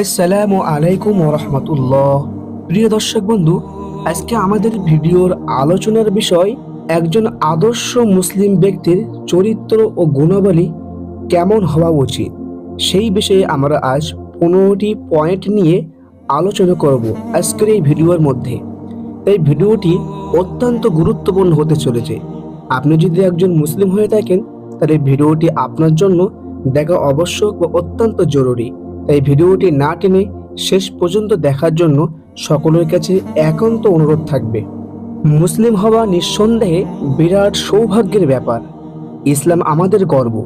আসসালামু আলাইকুম রহমতুল্লাহ। প্রিয় দর্শক বন্ধু, আজকে আমাদের ভিডিওর আলোচনার বিষয়, একজন আদর্শ মুসলিম ব্যক্তির চরিত্র ও গুণাবলী কেমন হওয়া উচিত? সেই বিষয়ে আমরা আজ পনেরোটি পয়েন্ট নিয়ে আলোচনা করব আজকের এই ভিডিওর মধ্যে। এই ভিডিওটি অত্যন্ত গুরুত্বপূর্ণ হতে চলেছে। আপনি যদি একজন মুসলিম হয়ে থাকেন, তাহলে ভিডিওটি আপনার জন্য দেখা আবশ্যক বা অত্যন্ত জরুরি। তাই ভিডিওটি না টেনে শেষ পর্যন্ত দেখার জন্য সকলের কাছে একান্ত অনুরোধ থাকবে। মুসলিম হওয়া নিঃসন্দেহে বিরাট সৌভাগ্যের ব্যাপার। ইসলাম আমাদের গর্ব।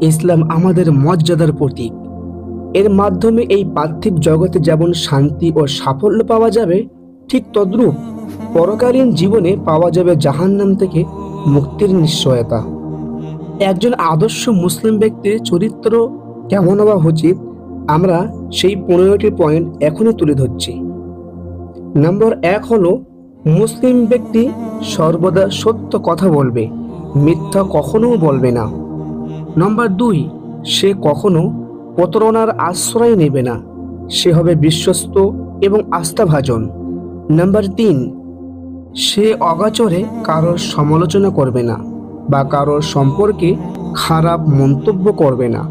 ইসলাম আমাদের মর্যাদার প্রতীক। এর মাধ্যমে এই পার্থিব জগতে যেমন শান্তি ও সাফল্য পাওয়া যাবে, ঠিক তদ্রূপ পরকালীন জীবনে পাওয়া যাবে জাহান্নাম থেকে মুক্তির নিশ্চয়তা। একজন আদর্শ মুসলিম ব্যক্তির চরিত্র কেমন হওয়া উচিত? আমরা সেই পনেরোটি পয়েন্ট এখনই তুলে ধরছি। নম্বর এক হলো, মুসলিম ব্যক্তি সর্বদা সত্য কথা বলবে, মিথ্যা কখনো বলবে না। নম্বর দুই, সে কখনো প্রতারণার আশ্রয় নেবে না, সে হবে বিশ্বস্ত এবং আস্থাভাজন। নাম্বার তিন, সে অগাচরে কারোর সমালোচনা করবে না বা কারোর সম্পর্কে খারাপ মন্তব্য করবে না।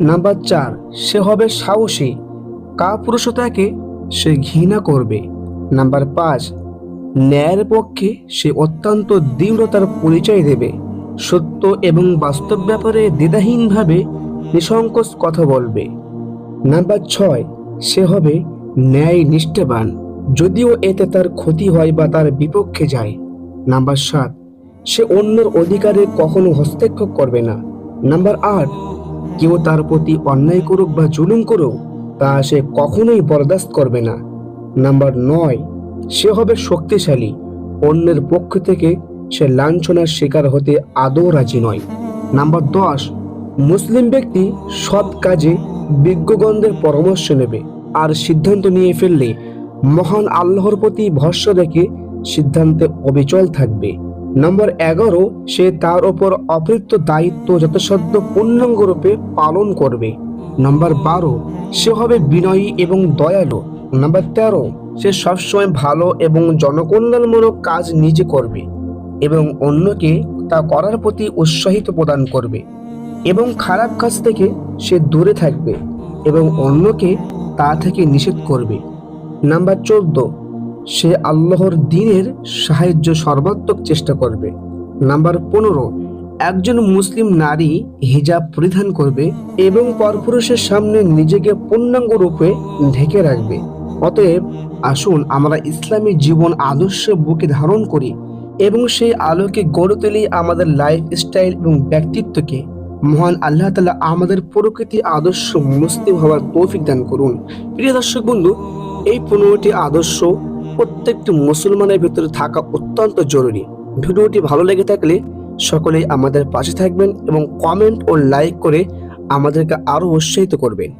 নাম্বার চার, সে হবে সাহসী। কাপুরুষতাকে সে ঘৃণা করবে। নাম্বার পাঁচ, ন্যায়ের পক্ষে সে অত্যন্ত দৃঢ়তার পরিচয় দেবে। সত্য এবং বাস্তব ব্যাপারে দ্বিধাহীনভাবে নিঃসংকোচ কথা বলবে। নাম্বার ছয়, সে হবে ন্যায় নিষ্ঠাবান। যদিও এতে তার ক্ষতি হয় বা তার বিপক্ষে যায়। নাম্বার সাত, সে অন্যের অধিকারে কখনো হস্তক্ষেপ করবে না। নাম্বার আট কেউ তার প্রতি অন্যায় করুক বা জুলুম করুক, তা সে কখনোই বরদাস্ত করবে না। নাম্বার নয়, সে হবে শক্তিশালী। অন্যের পক্ষ থেকে সে লাঞ্ছনার শিকার হতে আদৌ রাজি নয়। নাম্বার দশ, মুসলিম ব্যক্তি সৎ কাজে বিজ্ঞগণদের পরামর্শ নেবে আর সিদ্ধান্ত নিয়ে ফেললে মহান আল্লাহর প্রতি ভরসা রেখে সিদ্ধান্তে অবিচল থাকবে। নম্বর এগারো, সে তার ওপর অপৃত দায়িত্ব যথাসাধ্য পূর্ণাঙ্গ রূপে পালন করবে। নম্বর বারো, সে হবে বিনয়ী এবং দয়ালু। নম্বর তেরো, সে সবসময় ভালো এবং জনকল্যাণমূলক কাজ নিজে করবে এবং অন্যকে তা করার প্রতি উৎসাহিত প্রদান করবে এবং খারাপ কাজ থেকে সে দূরে থাকবে এবং অন্যকে তা থেকে নিষেধ করবে। নাম্বার চোদ্দ সে আল্লাহর দিনের সাহায্য সর্বাত্মক চেষ্টা করবে। নাম্বার পনেরো, একজন মুসলিম নারী হিজাব পরিধান করবে এবং পরপুরুষের সামনে নিজেকে পূর্ণাঙ্গ রূপে ঢেকে রাখবে। অতএব আসুন আমরা ইসলামী জীবন আদর্শ বুকে ধারণ করি এবং সেই আলোকে গড়ে তুলি আমাদের লাইফ স্টাইল এবং ব্যক্তিত্বকে। মহান আল্লাহ তালা আমাদের প্রকৃতি আদর্শ মুসলিম হওয়ার তৌফিক দান করুন। প্রিয় দর্শক বন্ধু, এই পনেরোটি আদর্শ প্রত্যেকটি মুসলমানের ভিতরে থাকা অত্যন্ত জরুরি। ভিডিওটি ভালো লেগে থাকলে সকলেই আমাদের পাশে থাকবেন এবং কমেন্ট ও লাইক করে আমাদেরকে আরও উৎসাহিত করবেন।